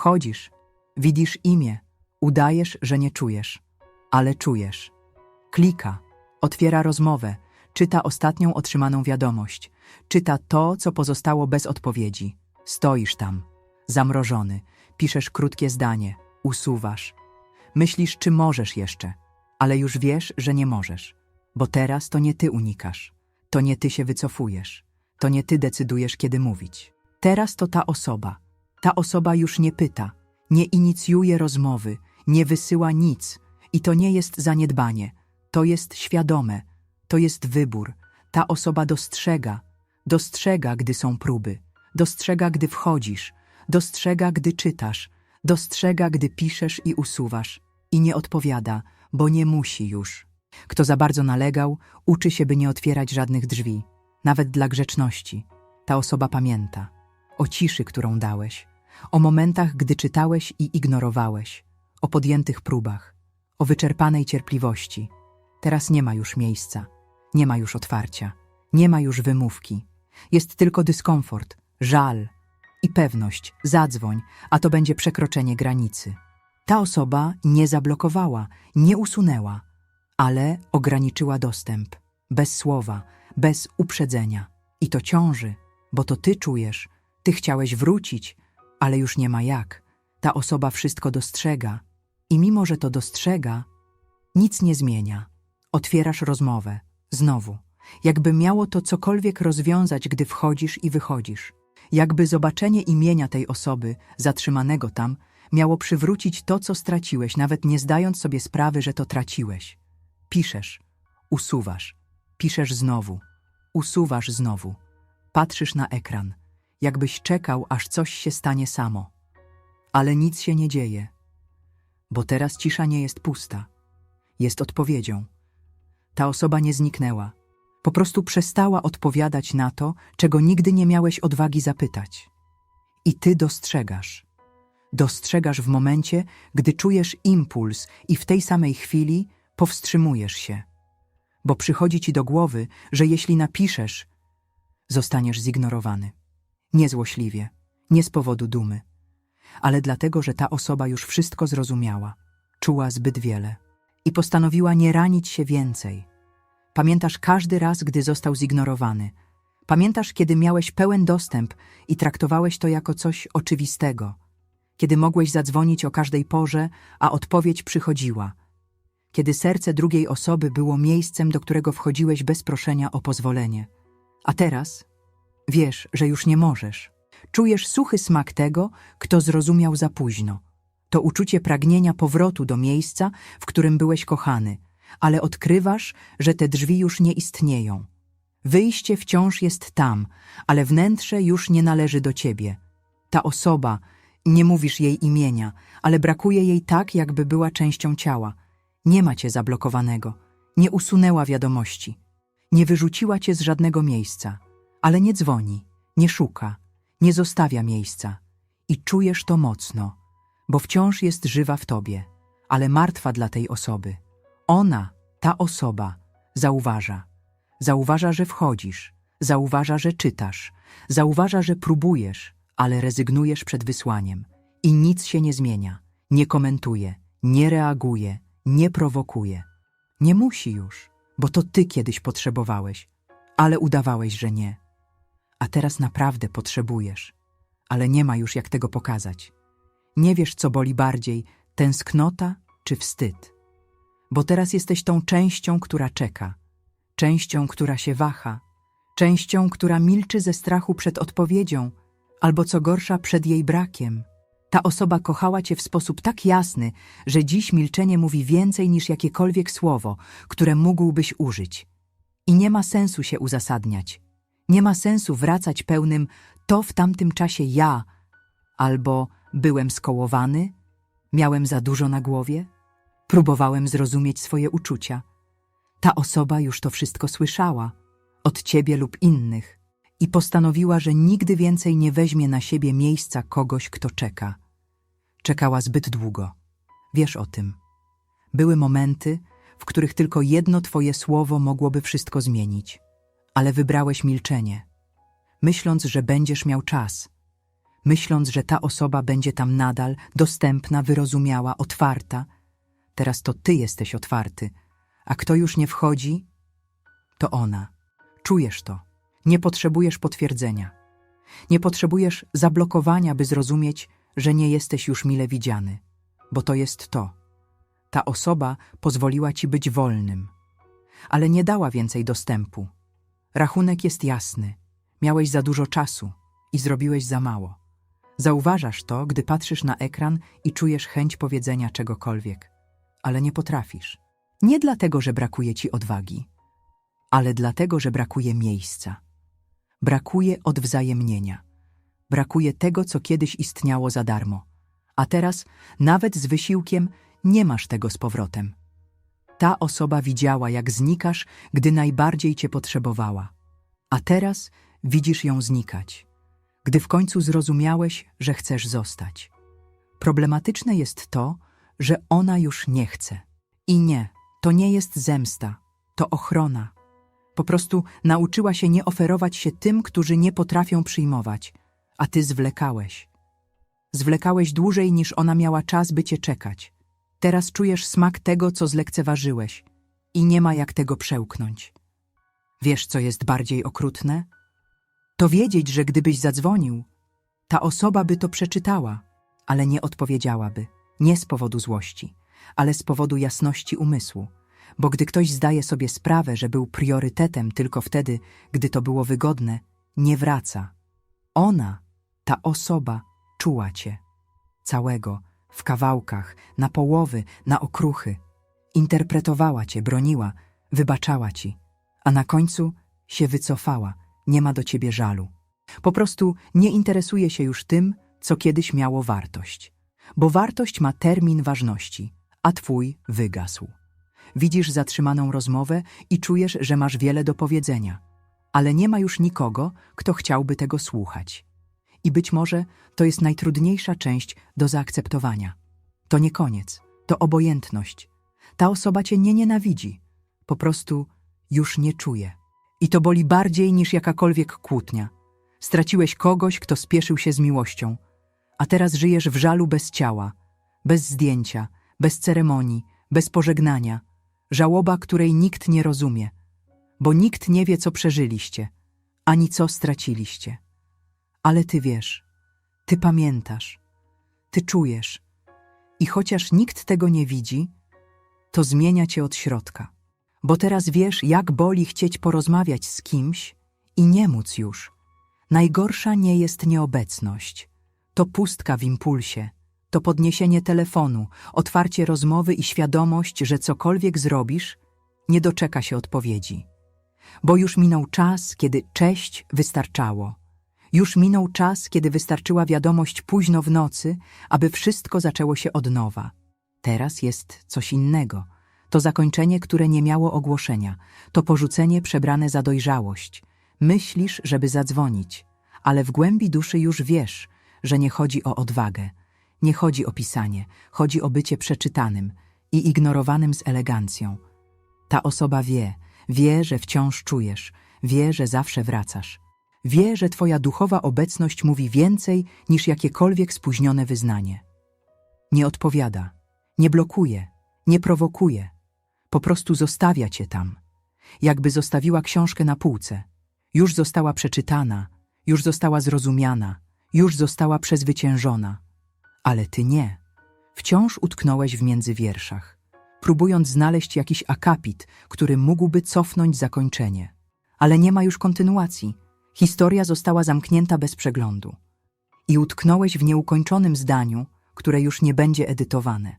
Wchodzisz, widzisz imię, udajesz, że nie czujesz, ale czujesz. Klika, otwiera rozmowę, czyta ostatnią otrzymaną wiadomość, czyta to, co pozostało bez odpowiedzi. Stoisz tam, zamrożony, piszesz krótkie zdanie, usuwasz. Myślisz, czy możesz jeszcze, ale już wiesz, że nie możesz, bo teraz to nie ty unikasz, to nie ty się wycofujesz, to nie ty decydujesz, kiedy mówić. Teraz to ta osoba. Ta osoba już nie pyta, nie inicjuje rozmowy, nie wysyła nic. I to nie jest zaniedbanie, to jest świadome, to jest wybór. Ta osoba dostrzega, dostrzega, gdy są próby, dostrzega, gdy wchodzisz, dostrzega, gdy czytasz, dostrzega, gdy piszesz i usuwasz. I nie odpowiada, bo nie musi już. Kto za bardzo nalegał, uczy się, by nie otwierać żadnych drzwi, nawet dla grzeczności. Ta osoba pamięta o ciszy, którą dałeś, o momentach, gdy czytałeś i ignorowałeś, o podjętych próbach, o wyczerpanej cierpliwości. Teraz nie ma już miejsca, nie ma już otwarcia, nie ma już wymówki. Jest tylko dyskomfort, żal i pewność. Zadzwoń, a to będzie przekroczenie granicy. Ta osoba nie zablokowała, nie usunęła, ale ograniczyła dostęp, bez słowa, bez uprzedzenia. I to ciąży, bo to ty czujesz, ty chciałeś wrócić, ale już nie ma jak. Ta osoba wszystko dostrzega i mimo, że to dostrzega, nic nie zmienia. Otwierasz rozmowę, znowu, jakby miało to cokolwiek rozwiązać, gdy wchodzisz i wychodzisz. Jakby zobaczenie imienia tej osoby, zatrzymanego tam, miało przywrócić to, co straciłeś, nawet nie zdając sobie sprawy, że to traciłeś. Piszesz, usuwasz, piszesz znowu, usuwasz znowu. Patrzysz na ekran, jakbyś czekał, aż coś się stanie samo. Ale nic się nie dzieje, bo teraz cisza nie jest pusta, jest odpowiedzią. Ta osoba nie zniknęła, po prostu przestała odpowiadać na to, czego nigdy nie miałeś odwagi zapytać. I ty dostrzegasz. Dostrzegasz w momencie, gdy czujesz impuls i w tej samej chwili powstrzymujesz się. Bo przychodzi ci do głowy, że jeśli napiszesz, zostaniesz zignorowany. Niezłośliwie, nie z powodu dumy, ale dlatego, że ta osoba już wszystko zrozumiała, czuła zbyt wiele i postanowiła nie ranić się więcej. Pamiętasz każdy raz, gdy został zignorowany. Pamiętasz, kiedy miałeś pełen dostęp i traktowałeś to jako coś oczywistego. Kiedy mogłeś zadzwonić o każdej porze, a odpowiedź przychodziła. Kiedy serce drugiej osoby było miejscem, do którego wchodziłeś bez proszenia o pozwolenie. A teraz wiesz, że już nie możesz. Czujesz suchy smak tego, kto zrozumiał za późno. To uczucie pragnienia powrotu do miejsca, w którym byłeś kochany – ale odkrywasz, że te drzwi już nie istnieją. Wyjście wciąż jest tam, ale wnętrze już nie należy do ciebie. Ta osoba, nie mówisz jej imienia, ale brakuje jej tak, jakby była częścią ciała. Nie ma cię zablokowanego, nie usunęła wiadomości, nie wyrzuciła cię z żadnego miejsca, ale nie dzwoni, nie szuka, nie zostawia miejsca. I czujesz to mocno, bo wciąż jest żywa w tobie, ale martwa dla tej osoby. Ona, ta osoba, zauważa. Zauważa, że wchodzisz, zauważa, że czytasz, zauważa, że próbujesz, ale rezygnujesz przed wysłaniem. I nic się nie zmienia, nie komentuje, nie reaguje, nie prowokuje. Nie musi już, bo to ty kiedyś potrzebowałeś, ale udawałeś, że nie. A teraz naprawdę potrzebujesz, ale nie ma już jak tego pokazać. Nie wiesz, co boli bardziej, tęsknota czy wstyd bo teraz jesteś tą częścią, która czeka, częścią, która się waha, częścią, która milczy ze strachu przed odpowiedzią, albo co gorsza, przed jej brakiem. Ta osoba kochała cię w sposób tak jasny, że dziś milczenie mówi więcej niż jakiekolwiek słowo, które mógłbyś użyć. I nie ma sensu się uzasadniać. Nie ma sensu wracać pełnym to w tamtym czasie ja, albo byłem skołowany, miałem za dużo na głowie. Próbowałem zrozumieć swoje uczucia. Ta osoba już to wszystko słyszała, od ciebie lub innych, i postanowiła, że nigdy więcej nie weźmie na siebie miejsca kogoś, kto czeka. Czekała zbyt długo. Wiesz o tym. Były momenty, w których tylko jedno twoje słowo mogłoby wszystko zmienić, ale wybrałeś milczenie, myśląc, że będziesz miał czas. myśląc, że ta osoba będzie tam nadal dostępna, wyrozumiała, otwarta. Teraz to ty jesteś otwarty, a kto już nie wchodzi, to ona. Czujesz to. Nie potrzebujesz potwierdzenia. Nie potrzebujesz zablokowania, by zrozumieć, że nie jesteś już mile widziany, bo to jest to. Ta osoba pozwoliła ci być wolnym, ale nie dała więcej dostępu. Rachunek jest jasny. Miałeś za dużo czasu i zrobiłeś za mało. Zauważasz to, gdy patrzysz na ekran i czujesz chęć powiedzenia czegokolwiek, ale nie potrafisz. Nie dlatego, że brakuje ci odwagi, ale dlatego, że brakuje miejsca. Brakuje odwzajemnienia. Brakuje tego, co kiedyś istniało za darmo. A teraz, nawet z wysiłkiem, nie masz tego z powrotem. Ta osoba widziała, jak znikasz, gdy najbardziej cię potrzebowała. A teraz widzisz ją znikać, gdy w końcu zrozumiałeś, że chcesz zostać. Problematyczne jest to, że ona już nie chce. I nie, to nie jest zemsta, to ochrona. Po prostu nauczyła się nie oferować się tym, którzy nie potrafią przyjmować, a ty zwlekałeś. Zwlekałeś dłużej niż ona miała czas, by cię czekać. Teraz czujesz smak tego, co zlekceważyłeś i nie ma jak tego przełknąć. Wiesz, co jest bardziej okrutne? To wiedzieć, że gdybyś zadzwonił, ta osoba by to przeczytała, ale nie odpowiedziałaby. Nie z powodu złości, ale z powodu jasności umysłu. Bo gdy ktoś zdaje sobie sprawę, że był priorytetem tylko wtedy, gdy to było wygodne, nie wraca. Ona, ta osoba, czuła cię. Całego, w kawałkach, na połowy, na okruchy. Interpretowała cię, broniła, wybaczała ci, a na końcu się wycofała, nie ma do ciebie żalu. Po prostu nie interesuje się już tym, co kiedyś miało wartość. Bo wartość ma termin ważności, a twój wygasł. Widzisz zatrzymaną rozmowę i czujesz, że masz wiele do powiedzenia, ale nie ma już nikogo, kto chciałby tego słuchać. I być może to jest najtrudniejsza część do zaakceptowania. To nie koniec, to obojętność. Ta osoba cię nie nienawidzi, po prostu już nie czuje. I to boli bardziej niż jakakolwiek kłótnia. Straciłeś kogoś, kto spieszył się z miłością, a teraz żyjesz w żalu bez ciała, bez zdjęcia, bez ceremonii, bez pożegnania. Żałoba, której nikt nie rozumie, bo nikt nie wie, co przeżyliście, ani co straciliście. Ale ty wiesz, ty pamiętasz, ty czujesz. I chociaż nikt tego nie widzi, to zmienia cię od środka. Bo teraz wiesz, jak boli chcieć porozmawiać z kimś i nie móc już. Najgorsza nie jest nieobecność. To pustka w impulsie, to podniesienie telefonu, otwarcie rozmowy i świadomość, że cokolwiek zrobisz, nie doczeka się odpowiedzi. Bo już minął czas, kiedy cześć wystarczało. Już minął czas, kiedy wystarczyła wiadomość późno w nocy, aby wszystko zaczęło się od nowa. Teraz jest coś innego. To zakończenie, które nie miało ogłoszenia. To porzucenie przebrane za dojrzałość. Myślisz, żeby zadzwonić, ale w głębi duszy już wiesz, że nie chodzi o odwagę. Nie chodzi o pisanie, chodzi o bycie przeczytanym i ignorowanym z elegancją. Ta osoba wie, wie, że wciąż czujesz, wie, że zawsze wracasz. Wie, że twoja duchowa obecność mówi więcej niż jakiekolwiek spóźnione wyznanie. Nie odpowiada, nie blokuje, nie prowokuje. Po prostu zostawia cię tam. Jakby zostawiła książkę na półce. Już została przeczytana, już została zrozumiana, już została przezwyciężona. Ale ty nie. Wciąż utknąłeś w międzywierszach, próbując znaleźć jakiś akapit, który mógłby cofnąć zakończenie. Ale nie ma już kontynuacji. Historia została zamknięta bez przeglądu. I utknąłeś w nieukończonym zdaniu, które już nie będzie edytowane.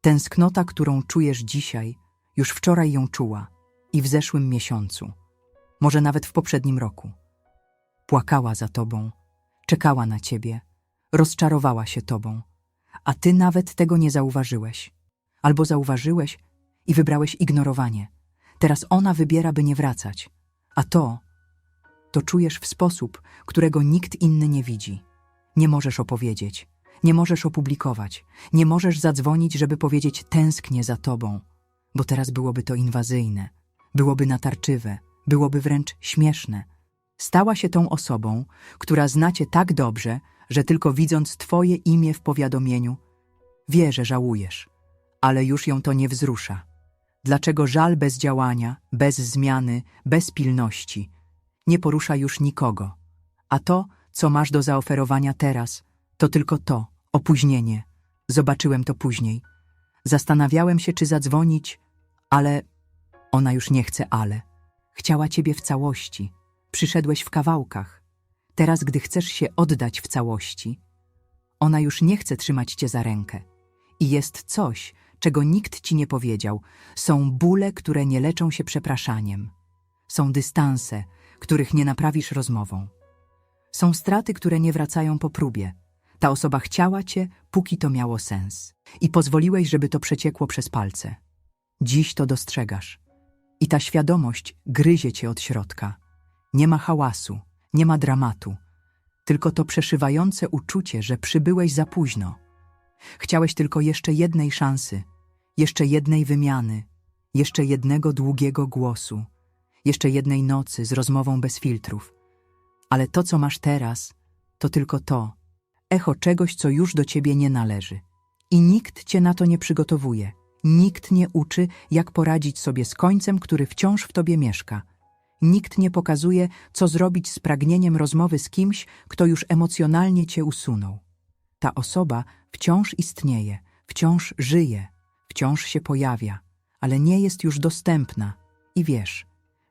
Tęsknota, którą czujesz dzisiaj, już wczoraj ją czuła i w zeszłym miesiącu, może nawet w poprzednim roku. Płakała za tobą, czekała na ciebie, rozczarowała się tobą, a ty nawet tego nie zauważyłeś. Albo zauważyłeś i wybrałeś ignorowanie. Teraz ona wybiera, by nie wracać, a to, to czujesz w sposób, którego nikt inny nie widzi. Nie możesz opowiedzieć, nie możesz opublikować, nie możesz zadzwonić, żeby powiedzieć tęsknię za tobą, bo teraz byłoby to inwazyjne, byłoby natarczywe, byłoby wręcz śmieszne. Stała się tą osobą, która znacie tak dobrze, że tylko widząc Twoje imię w powiadomieniu, wie, że żałujesz, ale już ją to nie wzrusza. Dlaczego żal bez działania, bez zmiany, bez pilności nie porusza już nikogo? A to, co masz do zaoferowania teraz, to tylko to, opóźnienie. Zobaczyłem to później. Zastanawiałem się, czy zadzwonić, ale ona już nie chce ale. Chciała ciebie w całości. Przyszedłeś w kawałkach. Teraz, gdy chcesz się oddać w całości, ona już nie chce trzymać cię za rękę. I jest coś, czego nikt ci nie powiedział. Są bóle, które nie leczą się przepraszaniem. Są dystanse, których nie naprawisz rozmową. Są straty, które nie wracają po próbie. Ta osoba chciała cię, póki to miało sens. I pozwoliłeś, żeby to przeciekło przez palce. Dziś to dostrzegasz. I ta świadomość gryzie cię od środka. Nie ma hałasu, nie ma dramatu, tylko to przeszywające uczucie, że przybyłeś za późno. Chciałeś tylko jeszcze jednej szansy, jeszcze jednej wymiany, jeszcze jednego długiego głosu, jeszcze jednej nocy z rozmową bez filtrów. Ale to, co masz teraz, to tylko to, echo czegoś, co już do ciebie nie należy. I nikt cię na to nie przygotowuje. Nikt nie uczy, jak poradzić sobie z końcem, który wciąż w tobie mieszka. Nikt nie pokazuje, co zrobić z pragnieniem rozmowy z kimś, kto już emocjonalnie cię usunął. Ta osoba wciąż istnieje, wciąż żyje, wciąż się pojawia, ale nie jest już dostępna. I wiesz,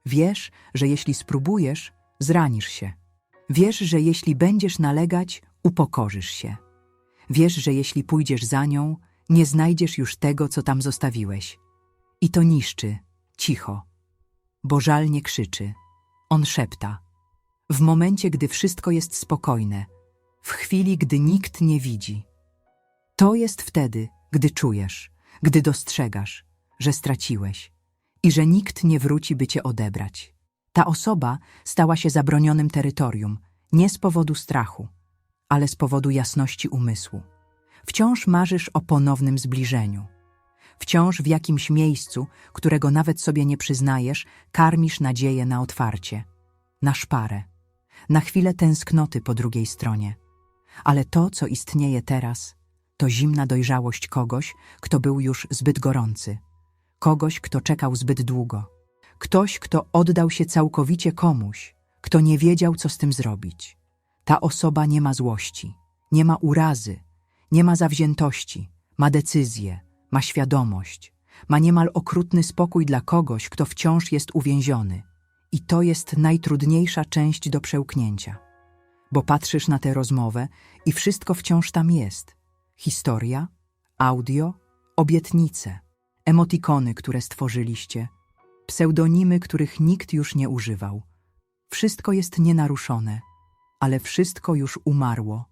wiesz, że jeśli spróbujesz, zranisz się. Wiesz, że jeśli będziesz nalegać, upokorzysz się. Wiesz, że jeśli pójdziesz za nią, nie znajdziesz już tego, co tam zostawiłeś. I to niszczy, cicho, bo żal nie krzyczy. On szepta. W momencie, gdy wszystko jest spokojne, w chwili, gdy nikt nie widzi. To jest wtedy, gdy czujesz, gdy dostrzegasz, że straciłeś i że nikt nie wróci, by cię odebrać. Ta osoba stała się zabronionym terytorium, nie z powodu strachu, ale z powodu jasności umysłu. Wciąż marzysz o ponownym zbliżeniu. Wciąż w jakimś miejscu, którego nawet sobie nie przyznajesz, karmisz nadzieję na otwarcie, na szparę, na chwilę tęsknoty po drugiej stronie. Ale to, co istnieje teraz, to zimna dojrzałość kogoś, kto był już zbyt gorący, kogoś, kto czekał zbyt długo, ktoś, kto oddał się całkowicie komuś, kto nie wiedział, co z tym zrobić. Ta osoba nie ma złości, nie ma urazy, nie ma zawziętości, ma decyzję, ma świadomość, ma niemal okrutny spokój dla kogoś, kto wciąż jest uwięziony. I to jest najtrudniejsza część do przełknięcia. Bo patrzysz na tę rozmowę i wszystko wciąż tam jest. Historia, audio, obietnice, emotikony, które stworzyliście, pseudonimy, których nikt już nie używał. Wszystko jest nienaruszone, ale wszystko już umarło.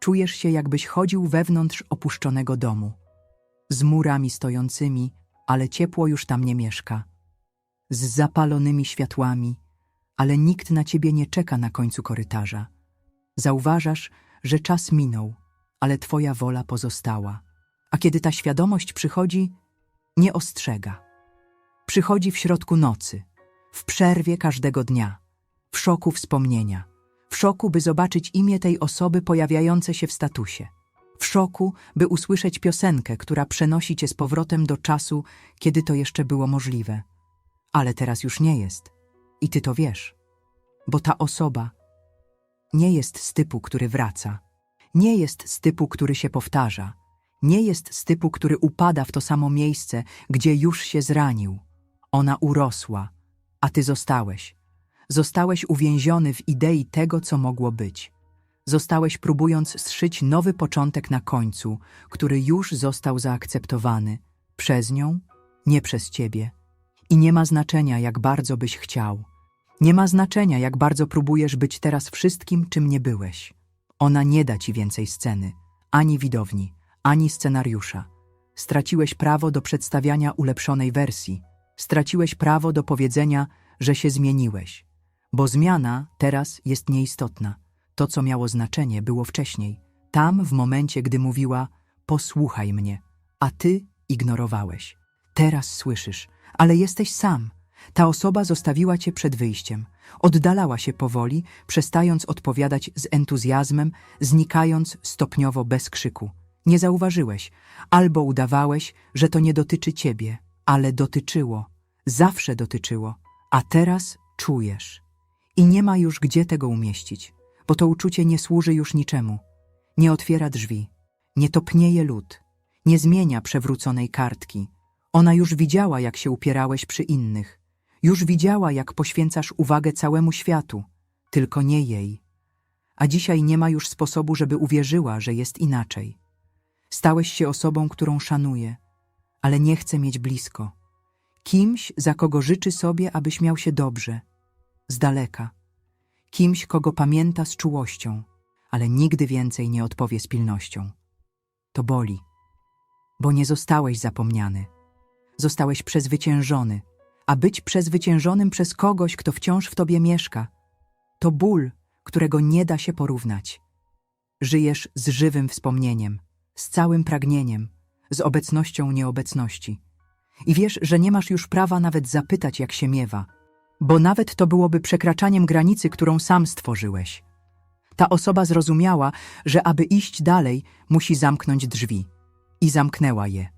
Czujesz się, jakbyś chodził wewnątrz opuszczonego domu. Z murami stojącymi, ale ciepło już tam nie mieszka. Z zapalonymi światłami, ale nikt na ciebie nie czeka na końcu korytarza. Zauważasz, że czas minął, ale twoja wola pozostała. A kiedy ta świadomość przychodzi, nie ostrzega. Przychodzi w środku nocy, w przerwie każdego dnia, w szoku wspomnienia, w szoku, by zobaczyć imię tej osoby pojawiające się w statusie, w szoku, by usłyszeć piosenkę, która przenosi cię z powrotem do czasu, kiedy to jeszcze było możliwe. Ale teraz już nie jest. I ty to wiesz. Bo ta osoba nie jest z typu, który wraca. Nie jest z typu, który się powtarza. Nie jest z typu, który upada w to samo miejsce, gdzie już się zranił. Ona urosła, a ty zostałeś. Zostałeś uwięziony w idei tego, co mogło być. Zostałeś próbując zszyć nowy początek na końcu, który już został zaakceptowany przez nią, nie przez ciebie. I nie ma znaczenia, jak bardzo byś chciał. Nie ma znaczenia, jak bardzo próbujesz być teraz wszystkim, czym nie byłeś. Ona nie da ci więcej sceny, ani widowni, ani scenariusza. Straciłeś prawo do przedstawiania ulepszonej wersji. Straciłeś prawo do powiedzenia, że się zmieniłeś. Bo zmiana teraz jest nieistotna. To, co miało znaczenie, było wcześniej. Tam, w momencie, gdy mówiła: Posłuchaj mnie, a ty ignorowałeś. Teraz słyszysz, ale jesteś sam. Ta osoba zostawiła cię przed wyjściem. Oddalała się powoli, przestając odpowiadać z entuzjazmem, znikając stopniowo bez krzyku. Nie zauważyłeś, albo udawałeś, że to nie dotyczy ciebie, ale dotyczyło. Zawsze dotyczyło. A teraz czujesz. I nie ma już gdzie tego umieścić, bo to uczucie nie służy już niczemu. Nie otwiera drzwi, nie topnieje lód, nie zmienia przewróconej kartki. Ona już widziała, jak się upierałeś przy innych. Już widziała, jak poświęcasz uwagę całemu światu, tylko nie jej. A dzisiaj nie ma już sposobu, żeby uwierzyła, że jest inaczej. Stałeś się osobą, którą szanuje, ale nie chce mieć blisko. Kimś, za kogo życzy sobie, abyś miał się dobrze, z daleka. Kimś, kogo pamięta z czułością, ale nigdy więcej nie odpowie z pilnością. To boli, bo nie zostałeś zapomniany. Zostałeś przezwyciężony, a być przezwyciężonym przez kogoś, kto wciąż w tobie mieszka, to ból, którego nie da się porównać. Żyjesz z żywym wspomnieniem, z całym pragnieniem, z obecnością nieobecności. I wiesz, że nie masz już prawa nawet zapytać, jak się miewa, bo nawet to byłoby przekraczaniem granicy, którą sam stworzyłeś. Ta osoba zrozumiała, że aby iść dalej, musi zamknąć drzwi. I zamknęła je.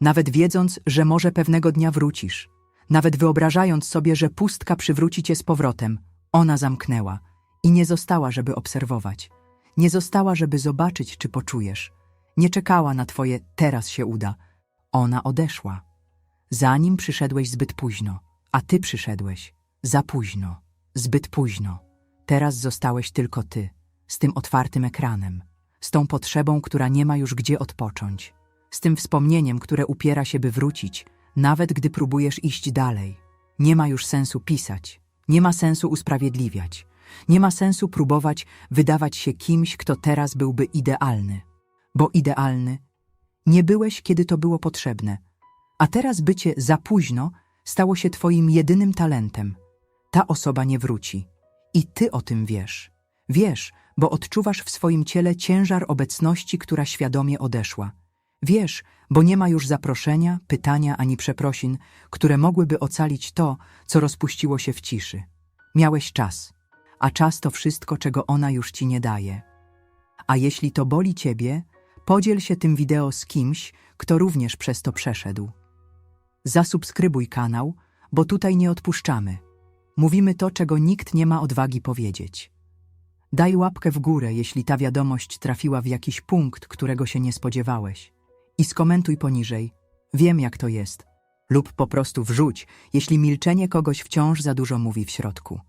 Nawet wiedząc, że może pewnego dnia wrócisz. Nawet wyobrażając sobie, że pustka przywróci cię z powrotem, ona zamknęła i nie została, żeby obserwować. Nie została, żeby zobaczyć, czy poczujesz. Nie czekała na twoje teraz się uda. Ona odeszła. Zanim przyszedłeś zbyt późno, a ty przyszedłeś za późno, zbyt późno. Teraz zostałeś tylko ty, z tym otwartym ekranem, z tą potrzebą, która nie ma już gdzie odpocząć, z tym wspomnieniem, które upiera się, by wrócić, nawet gdy próbujesz iść dalej. Nie ma już sensu pisać, nie ma sensu usprawiedliwiać, nie ma sensu próbować wydawać się kimś, kto teraz byłby idealny. Bo idealny nie byłeś, kiedy to było potrzebne, a teraz bycie za późno stało się twoim jedynym talentem. Ta osoba nie wróci. I ty o tym wiesz. Wiesz, bo odczuwasz w swoim ciele ciężar obecności, która świadomie odeszła. Wiesz, bo nie ma już zaproszenia, pytania ani przeprosin, które mogłyby ocalić to, co rozpuściło się w ciszy. Miałeś czas, a czas to wszystko, czego ona już ci nie daje. A jeśli to boli ciebie, podziel się tym wideo z kimś, kto również przez to przeszedł. Zasubskrybuj kanał, bo tutaj nie odpuszczamy. Mówimy to, czego nikt nie ma odwagi powiedzieć. Daj łapkę w górę, jeśli ta wiadomość trafiła w jakiś punkt, którego się nie spodziewałeś. I skomentuj poniżej. Wiem, jak to jest. Lub po prostu wrzuć, jeśli milczenie kogoś wciąż za dużo mówi w środku.